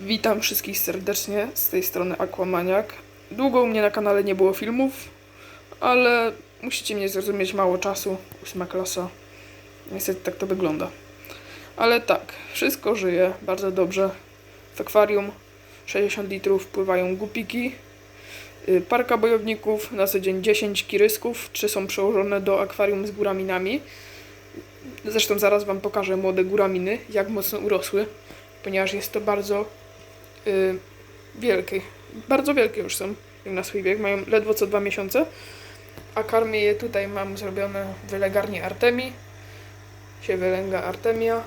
Witam wszystkich serdecznie z tej strony Aquamaniak. Długo u mnie na kanale nie było filmów, ale musicie mnie zrozumieć, mało czasu, ósma klasa. Niestety tak to wygląda. Ale tak, wszystko żyje bardzo dobrze. W akwarium 60 litrów pływają gupiki. Y, Parka bojowników, na co dzień 10 kirysków, 3 są przełożone do akwarium z góraminami. Zresztą zaraz Wam pokażę młode góraminy, jak mocno urosły, ponieważ jest to bardzo y, wielkie. Bardzo wielkie już są, na swój wiek, mają ledwo co dwa miesiące. A karmię je tutaj, mam zrobione w wylegarni Artemii. Się wylęga Artemia.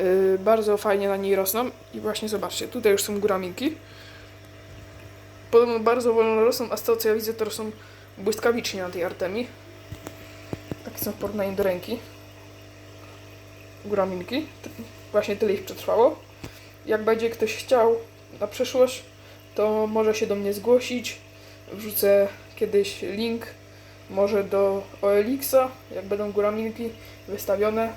Y, bardzo fajnie na niej rosną. I właśnie zobaczcie, tutaj już są góraminki. Podobno bardzo wolno rosną, a z tego co ja widzę, to rosną błyskawicznie na tej Artemii. Takie są w porównaniu do ręki. Góraminki. T- Właśnie tyle ich przetrwało. Jak będzie ktoś chciał na przyszłość, to może się do mnie zgłosić. Wrzucę kiedyś link może do OLX-a, jak będą góraminki wystawione,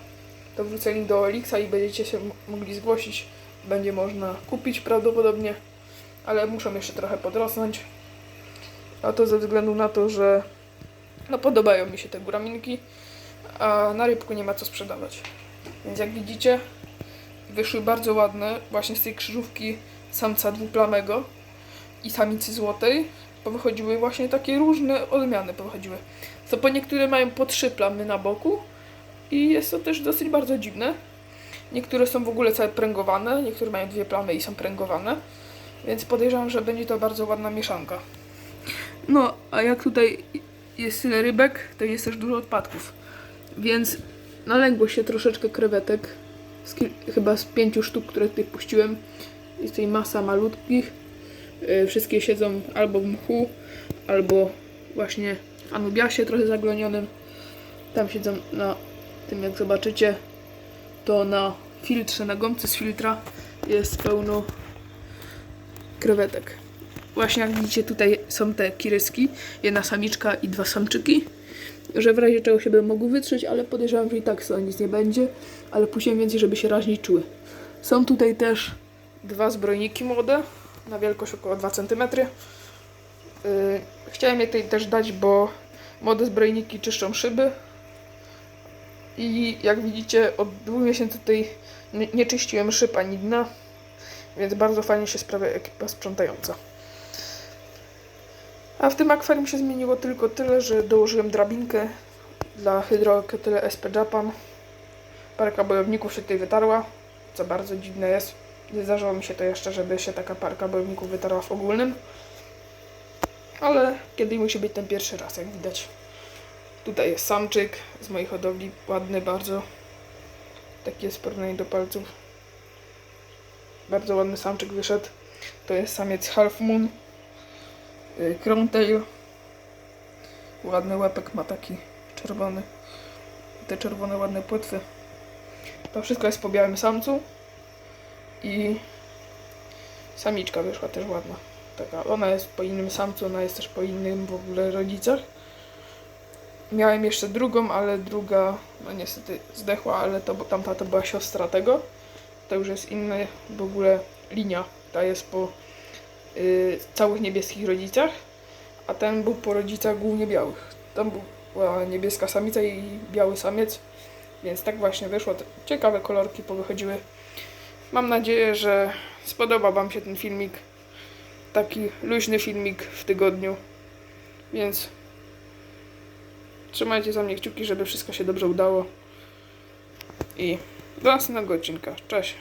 to wrzucę link do OLX-a i będziecie się mogli zgłosić. Będzie można kupić prawdopodobnie, ale muszą jeszcze trochę podrosnąć. A to ze względu na to, że no podobają mi się te góraminki, a na rybku nie ma co sprzedawać. Więc jak widzicie, wyszły bardzo ładne właśnie z tej krzyżówki samca dwuplamego i samicy złotej. Powychodziły właśnie takie różne odmiany powychodziły. Co po niektóre mają po trzy plamy na boku i jest to też dosyć bardzo dziwne. Niektóre są w ogóle całe pręgowane, niektóre mają dwie plamy i są pręgowane. Więc podejrzewam, że będzie to bardzo ładna mieszanka. No, a jak tutaj jest tyle rybek, to jest też dużo odpadków. Więc nalęgło się troszeczkę krewetek. Z chyba z pięciu sztuk, które tutaj puściłem. Jest tutaj masa malutkich. Yy, wszystkie siedzą albo w mchu, albo właśnie w anubiasie trochę zaglonionym. Tam siedzą na tym, jak zobaczycie, to na filtrze, na gąbce z filtra jest pełno krewetek. Właśnie jak widzicie, tutaj są te kiryski, jedna samiczka i dwa samczyki, że w razie czego się będą mogły wytrzeć, ale podejrzewam, że i tak to nic nie będzie, ale puściłem więcej, żeby się raźniej czuły. Są tutaj też dwa zbrojniki młode, na wielkość około 2 cm. Yy, chciałem je tutaj też dać, bo młode zbrojniki czyszczą szyby. I jak widzicie, od dwóch miesięcy tutaj nie- nie czyściłem szyb ani dna, więc bardzo fajnie się sprawia ekipa sprzątająca. A w tym akwarium się zmieniło tylko tyle, że dołożyłem drabinkę dla hydroketyle SP Japan. Parka bojowników się tutaj wytarła, co bardzo dziwne jest. Nie zdarzyło mi się to jeszcze, żeby się taka parka bojowników wytarła w ogólnym. Ale kiedy musi być ten pierwszy raz, jak widać. Tutaj jest samczyk z mojej hodowli, ładny bardzo. Taki jest w porównaniu do palców. Bardzo ładny samczyk wyszedł. To jest samiec Half Moon. Y, Crowntail. Ładny łepek ma taki czerwony. Te czerwone ładne płetwy. To wszystko jest po białym samcu. I samiczka wyszła też ładna. Taka, ona jest po innym samcu, ona jest też po innym w ogóle rodzicach. Miałem jeszcze drugą, ale druga, no niestety zdechła, ale to, tamta to była siostra tego. To już jest inna w ogóle linia. Ta jest po y, całych niebieskich rodzicach, a ten był po rodzicach głównie białych. Tam była niebieska samica i biały samiec, więc tak właśnie wyszło. Ciekawe kolorki powychodziły. Mam nadzieję, że spodoba Wam się ten filmik. Taki luźny filmik w tygodniu. Więc trzymajcie za mnie kciuki, żeby wszystko się dobrze udało. I do następnego odcinka. Cześć.